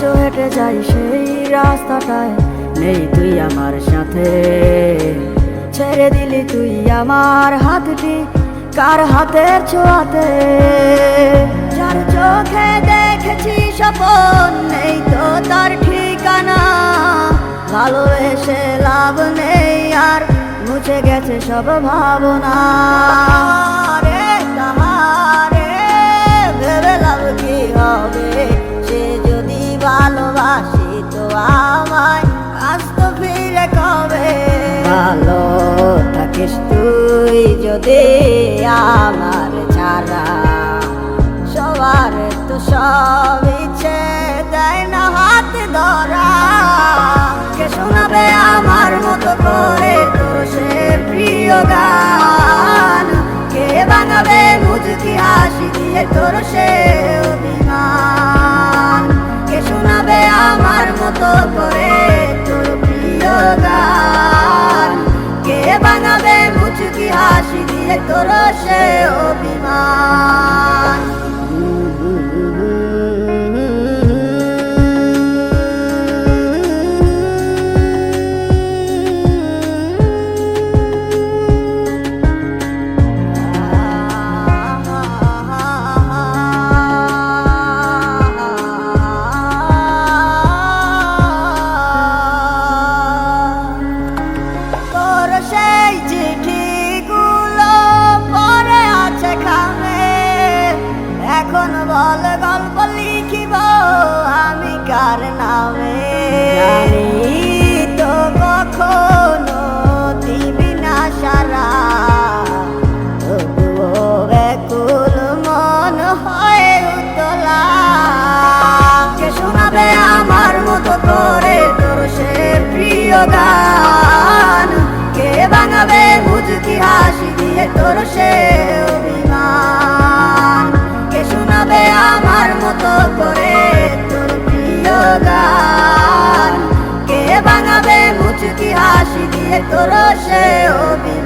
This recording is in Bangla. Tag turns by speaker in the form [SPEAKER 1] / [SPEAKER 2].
[SPEAKER 1] যাই সেই রাস্তাটায়। নেই তুই আমার সাথে। ছেড়ে দিলি তুই আমার হাতটি কার হাতের ছোঁয়াতে? যার চোখে দেখেছি স্বপন, নেই তো তার ঠিকানা। ভালোবেসে লাভ নেই, আর মুছে গেছে সব ভাবনা। তো আমায় আজ তো ফিরে কবে? ভালো থাকিস তুই যদি আমার ছাড়া। সবার তো সব ইচ্ছে দেয় না হাত ধরা। কে শোনাবে আমার মতো করে তোর সে প্রিয় গান? কে বানাবে মুজকি হাসি দিয়ে তোর সে হাসি দিয়ে গল্প লিখিব আমি কার নামে? তো কখনো দিবি না সারা। ব্যাকুল মন হয় উতলা। কে শোনাবে আমার মতো করে তোর সে প্রিয় গান। কে বানাবে মুজকি হাসি দিয়ে তোর সে তোর সে অভিমান